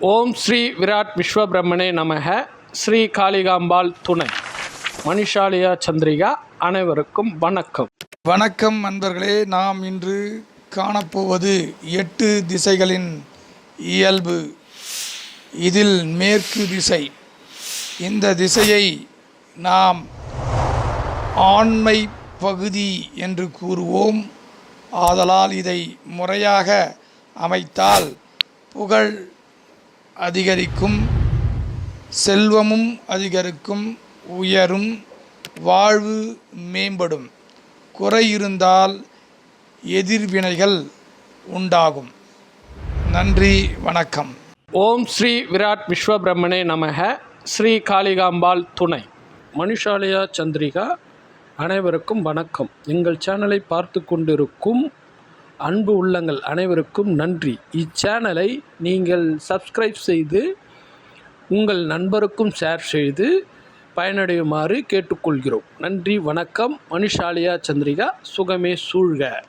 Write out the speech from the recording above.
ஓம் ஸ்ரீ விராட் விஸ்வபிரம்மனே நமக. ஸ்ரீ காளிகாம்பாள் துணை. மணிஷாலியா சந்திரிகா அனைவருக்கும் வணக்கம். வணக்கம் நண்பர்களே நாம் இன்று காணப்போவது எட்டு திசைகளின் இயல்பு. இதில் மேற்கு திசை. இந்த திசையை நாம் ஆண்மை பகுதி என்று கூறுவோம். ஆதலால் இதை முறையாக அமைத்தால் புகழ் அதிகரிக்கும் செல்வமும் அதிகரிக்கும் உயரும் வாழ்வு மேம்படும் குறை இருந்தால் எதிர்வினைகள் உண்டாகும். நன்றி வணக்கம். ஓம் ஸ்ரீ விராட் விஸ்வபிரம்மனே நமக. ஸ்ரீ காளிகாம்பாள் துணை. மனுஷாலயா சந்திரிகா அனைவருக்கும் வணக்கம். எங்கள் சேனலை பார்த்து கொண்டிருக்கும் அன்பு உள்ளங்கள் அனைவருக்கும் நன்றி. இச்சேனலை நீங்கள் சப்ஸ்கிரைப் செய்து உங்கள் நண்பருக்கும் ஷேர் செய்து பயனடையுமாறு கேட்டுக்கொள்கிறோம். நன்றி வணக்கம். மனுஷாலியா சந்திரிகா சுகமே சூழ்க.